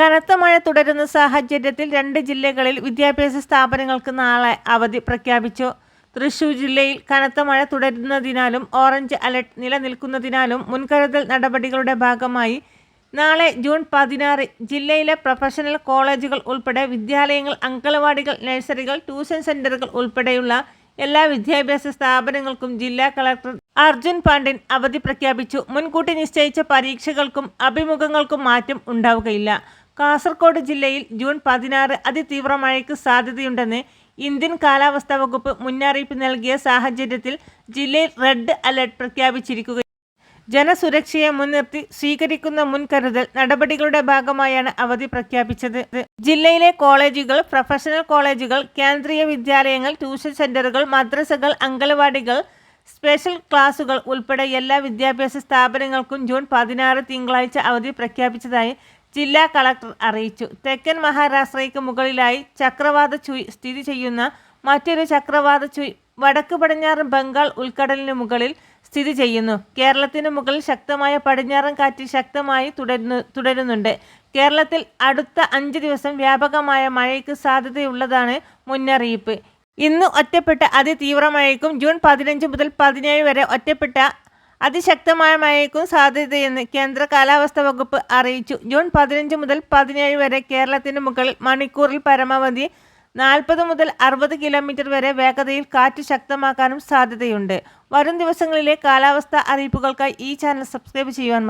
കനത്ത മഴ തുടരുന്ന സാഹചര്യത്തിൽ രണ്ട് ജില്ലകളിൽ വിദ്യാഭ്യാസ സ്ഥാപനങ്ങൾക്ക് നാളെ അവധി പ്രഖ്യാപിച്ചു. തൃശൂർ ജില്ലയിൽ കനത്ത മഴ തുടരുന്നതിനാലും ഓറഞ്ച് അലർട്ട് നിലനിൽക്കുന്നതിനാലും മുൻകരുതൽ നടപടികളുടെ ഭാഗമായി നാളെ ജൂൺ പതിനാറ് ജില്ലയിലെ പ്രൊഫഷണൽ കോളേജുകൾ ഉൾപ്പെടെ വിദ്യാലയങ്ങൾ അങ്കണവാടികൾ നഴ്സറികൾ ട്യൂഷൻ സെന്ററുകൾ ഉൾപ്പെടെയുള്ള എല്ലാ വിദ്യാഭ്യാസ സ്ഥാപനങ്ങൾക്കും ജില്ലാ കളക്ടർ അർജുൻ പാണ്ഡ്യൻ അവധി പ്രഖ്യാപിച്ചു. മുൻകൂട്ടി നിശ്ചയിച്ച പരീക്ഷകൾക്കും അഭിമുഖങ്ങൾക്കും മാറ്റം ഉണ്ടാവുകയില്ല. കാസർഗോഡ് ജില്ലയിൽ ജൂൺ പതിനാറ് അതിതീവ്ര മഴയ്ക്ക് സാധ്യതയുണ്ടെന്ന് ഇന്ത്യൻ കാലാവസ്ഥാ വകുപ്പ് മുന്നറിയിപ്പ് നൽകിയ സാഹചര്യത്തിൽ ജില്ലയിൽ റെഡ് അലർട്ട് പ്രഖ്യാപിച്ചിരിക്കുകയും ജനസുരക്ഷയെ മുൻനിർത്തി സ്വീകരിക്കുന്ന മുൻകരുതൽ നടപടികളുടെ ഭാഗമായാണ് അവധി പ്രഖ്യാപിച്ചത്. ജില്ലയിലെ കോളേജുകൾ പ്രൊഫഷണൽ കോളേജുകൾ കേന്ദ്രീയ വിദ്യാലയങ്ങൾ ട്യൂഷൻ സെന്ററുകൾ മദ്രസകൾ അംഗൻവാടികൾ സ്പെഷ്യൽ ക്ലാസുകൾ ഉൾപ്പെടെ എല്ലാ വിദ്യാഭ്യാസ സ്ഥാപനങ്ങൾക്കും ജൂൺ പതിനാറ് തിങ്കളാഴ്ച അവധി പ്രഖ്യാപിച്ചതായി ജില്ലാ കളക്ടർ അറിയിച്ചു. തെക്കൻ മഹാരാഷ്ട്രയ്ക്ക് മുകളിലായി ചക്രവാത ചുയ് സ്ഥിതി ചെയ്യുന്ന മറ്റൊരു ചക്രവാത ചുയ് വടക്ക് പടിഞ്ഞാറൻ ബംഗാൾ ഉൾക്കടലിന് മുകളിൽ സ്ഥിതി ചെയ്യുന്നു. കേരളത്തിന് മുകളിൽ ശക്തമായ പടിഞ്ഞാറൻ കാറ്റ് ശക്തമായി തുടരുന്നു തുടരുന്നുണ്ട്. കേരളത്തിൽ അടുത്ത അഞ്ച് ദിവസം വ്യാപകമായ മഴയ്ക്ക് സാധ്യതയുള്ളതാണ് മുന്നറിയിപ്പ്. ഇന്ന് ഒറ്റപ്പെട്ട അതിതീവ്ര മഴയ്ക്കും ജൂൺ പതിനഞ്ച് മുതൽ പതിനേഴ് വരെ ഒറ്റപ്പെട്ട അതിശക്തമായ മഴയ്ക്കും സാധ്യതയെന്ന് കേന്ദ്ര കാലാവസ്ഥാ വകുപ്പ് അറിയിച്ചു. ജൂൺ പതിനഞ്ച് മുതൽ പതിനേഴ് വരെ കേരളത്തിന് മുകളിൽ മണിക്കൂറിൽ പരമാവധി നാൽപ്പത് മുതൽ അറുപത് കിലോമീറ്റർ വരെ വേഗതയിൽ കാറ്റ് ശക്തമാക്കാനും സാധ്യതയുണ്ട്. വരും ദിവസങ്ങളിലെ കാലാവസ്ഥ അറിയിപ്പുകൾക്കായി ഈ ചാനൽ സബ്സ്ക്രൈബ് ചെയ്യുവാൻ